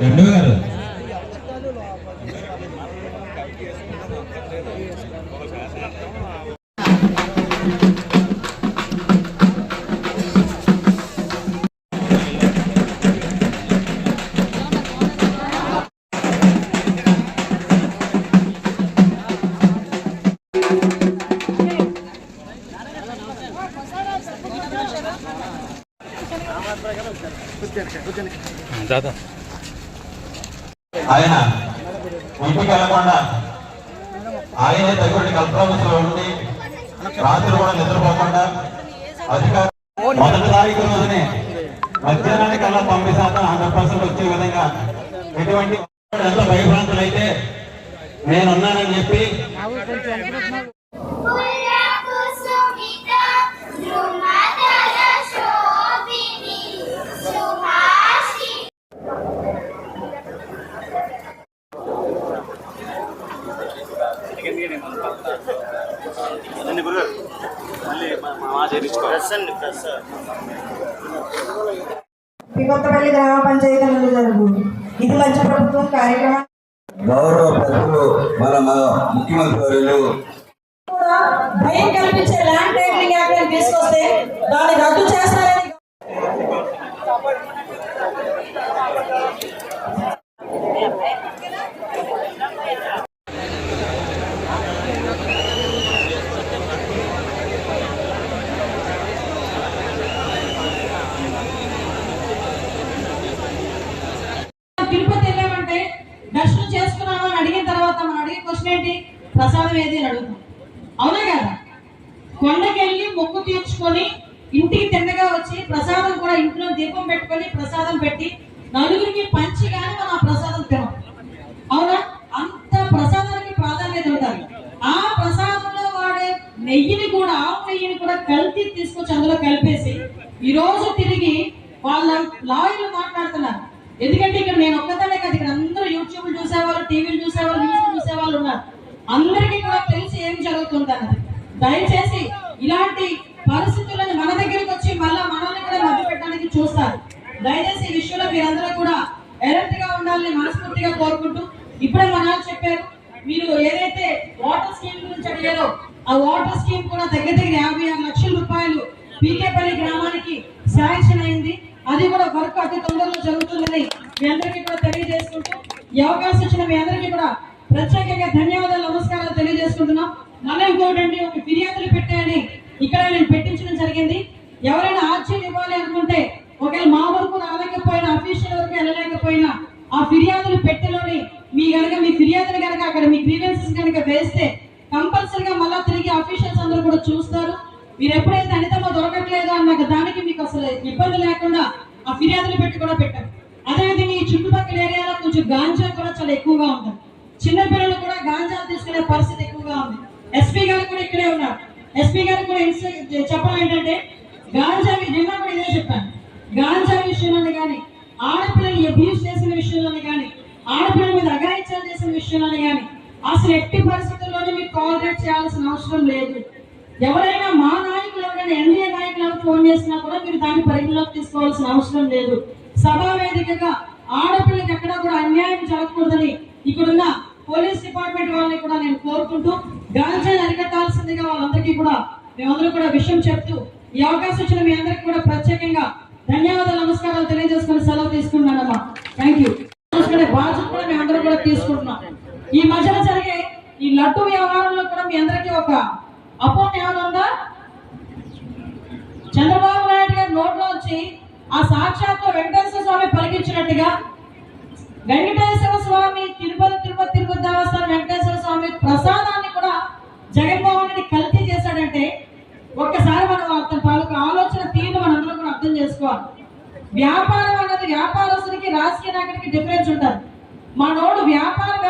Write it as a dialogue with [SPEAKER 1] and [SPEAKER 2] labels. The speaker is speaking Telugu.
[SPEAKER 1] రెండు గారు.
[SPEAKER 2] దాదా
[SPEAKER 1] ఆయన ఇంటికి వెళ్ళకుండా ఆయనే తగిన కల్పనలో ఉండి రాత్రి కూడా నిద్రపోకుండా అధికార మొదటి తారీఖు రోజునే మధ్యాహ్నానికి కల్లా తొంభై శాతం హండ్రెడ్ పర్సెంట్ వచ్చే విధంగా ఎటువంటి ఎంత అయితే నేనున్నానని చెప్పి
[SPEAKER 3] కొత్తపల్లి గ్రామ పంచాయతీ నుండి జరుగు. ఇది మంచి ప్రభుత్వం కార్యక్రమం.
[SPEAKER 4] గౌరవ పెద్దలు మన మన ముఖ్యమంత్రి వర్యులు.
[SPEAKER 3] భయం కల్పించే ల్యాండ్ టైటిలింగ్ యాక్ట్ తీసుకొస్తే దాన్ని
[SPEAKER 5] ప్రశ్న ఏంటి ప్రసాదం ఏది అని అడుగుతాం. అవునా కదా? కొండకెళ్ళి మొక్కు తీర్చుకొని ఇంటికి తిన్నగా వచ్చి ప్రసాదం కూడా ఇంట్లో దీపం పెట్టుకొని ప్రసాదం పెట్టి నలుగురికి పంచి కానీ మనం ఆ ప్రసాదం తినం. అవునా? అంత ప్రసాదానికి ప్రాధాన్యత ఉండాలి. ఆ ప్రసాదంలో వాడే నెయ్యిని కూడా ఆవు నెయ్యిని కూడా కలిపి తీసుకొచ్చి అందులో కలిపేసి ఈరోజు తిరిగి వాళ్ళ లాయర్లు మాట్లాడుతున్నారు. ఎందుకంటే ఇక్కడ నేను ఒక్కదానే కాదు ఇక్కడ అందరూ యూట్యూబ్లు చూసేవాళ్ళు టీవీలు చూసేవాళ్ళు న్యూస్ చూసేవాళ్ళు ఉన్నారు. అందరికీ కూడా తెలిసి ఏం జరుగుతుంది అన్నది. దయచేసి ఇలాంటి పరిస్థితులను మన దగ్గరికి వచ్చి మళ్ళా మనల్ని కూడా మధ్య పెట్టడానికి చూస్తారు. దయచేసి ఈ విషయంలో మీరందరూ కూడా అలర్ట్గా ఉండాలని మనస్ఫూర్తిగా కోరుకుంటూ ఇప్పుడే మన చెప్పారు మీరు ఏదైతే వాటర్ స్కీమ్ గురించి అడిగారో ఆ వాటర్ స్కీమ్ కూడా దగ్గర దగ్గర యాభై ఆరు లక్షల రూపాయలు పీకేపల్లి గ్రామానికి శాంక్షన్ అయింది. అది కూడా వర్క్ అతి తొందరలో జరుగుతుందని మీ అందరికీ కూడా తెలియజేసుకుంటూ ఈ అవకాశం ఇచ్చిన మీ అందరికీ కూడా ప్రత్యేకంగా ధన్యవాదాలు నమస్కారాలు తెలియజేసుకుంటున్నాం. మళ్ళీ ఇంకోటండి ఒక ఫిర్యాదులు పెట్టాయని ఇక్కడ నేను పెట్టించడం జరిగింది. ఎవరైనా ఆర్జీలు ఇవ్వాలి అనుకుంటే ఒకవేళ మా వరకు రాలేకపోయినా అఫీషియల్ వరకు వెళ్ళలేకపోయినా ఆ ఫిర్యాదులు పెట్టెలోని మీ కనుక మీ ఫిర్యాదులు కనుక అక్కడ మీ గ్రీవెన్సెస్ కనుక వేస్తే మీరు ఎప్పుడైతే అనితమ్మ దొరకట్లేదు అన్న దానికి మీకు అసలు ఇబ్బంది లేకుండా ఆ ఫిర్యాదులు పెట్టి కూడా పెట్టారు. అదేవిధంగా ఈ చుట్టుపక్కల ఏరియాలో కొంచెం గాంజా కూడా చాలా ఎక్కువగా ఉంటుంది చిన్న పిల్లలు కూడా గాంజా తీసుకునే పరిస్థితి ఎక్కువగా ఉంది. ఎస్పీ గారు కూడా ఇక్కడే ఉన్నారు. ఎస్పీ గారు కూడా చెప్పడం ఏంటంటే గాంజా నిన్న కూడా ఇదే చెప్పాను. గాంజా విషయంలోనే కానీ ఆడపిల్లలు అబ్యూస్ చేసిన విషయంలోనే కానీ ఆడపిల్లల మీద అఘాయిత్యాలు చేసిన విషయంలోనే కానీ అసలు ఎట్టి పరిస్థితుల్లోనే మీరు కోఆర్డినేట్ చేయాల్సిన అవసరం లేదు. ఎవరైనా మా నాయకులు ఎవరైనా ఎన్డీఏ నాయకులు ఎవరు ఫోన్ చేసినా కూడా మీరు దాన్ని పరిగణలోకి తీసుకోవాల్సిన అవసరం లేదు. సభా వేదికగా ఆడపిల్లకి ఎక్కడ కూడా అన్యాయం జరగకూడదని ఇక్కడున్న పోలీస్ డిపార్ట్మెంట్ వాళ్ళని కూడా నేను కోరుకుంటూ గాంజాని అరికట్టాల్సిందిగా వాళ్ళందరికీ కూడా మేమందరూ కూడా విషయం చెప్తూ ఈ అవకాశం ఇచ్చిన మీ అందరికీ కూడా ప్రత్యేకంగా ధన్యవాదాలు నమస్కారాలు తెలియజేసుకుని సెలవు తీసుకున్నానమ్మా థ్యాంక్ యూ చూసుకునే బాధ్యత కూడా మేమందరం కూడా తీసుకుంటున్నాం. ఈ మధ్యన జరిగే ఈ లడ్డు వ్యవహారంలో కూడా మీ అందరికీ ఒక అపోహ ఏమైనా ఉందా? చంద్రబాబు నాయుడు గారి నోట్లో ఆ సాక్షాత్తు వెంకటేశ్వర స్వామి పలికించినట్టుగా వెంకటేశ్వర స్వామి తిరుపతి తిరుపతి తిరుపతి దేవస్థానం వెంకటేశ్వర స్వామి ప్రసాదాన్ని కూడా జగన్మోహన్ రెడ్డి కల్తీ చేశాడంటే ఒక్కసారి మనం అతని తాలూకు ఆలోచన తీరు మనందరం కూడా అర్థం చేసుకోవాలి. వ్యాపారం అన్నది వ్యాపారస్తుడికి రాజకీయ నాయకుడికి డిఫరెన్స్ ఉంటుంది. మనోడు వ్యాపారం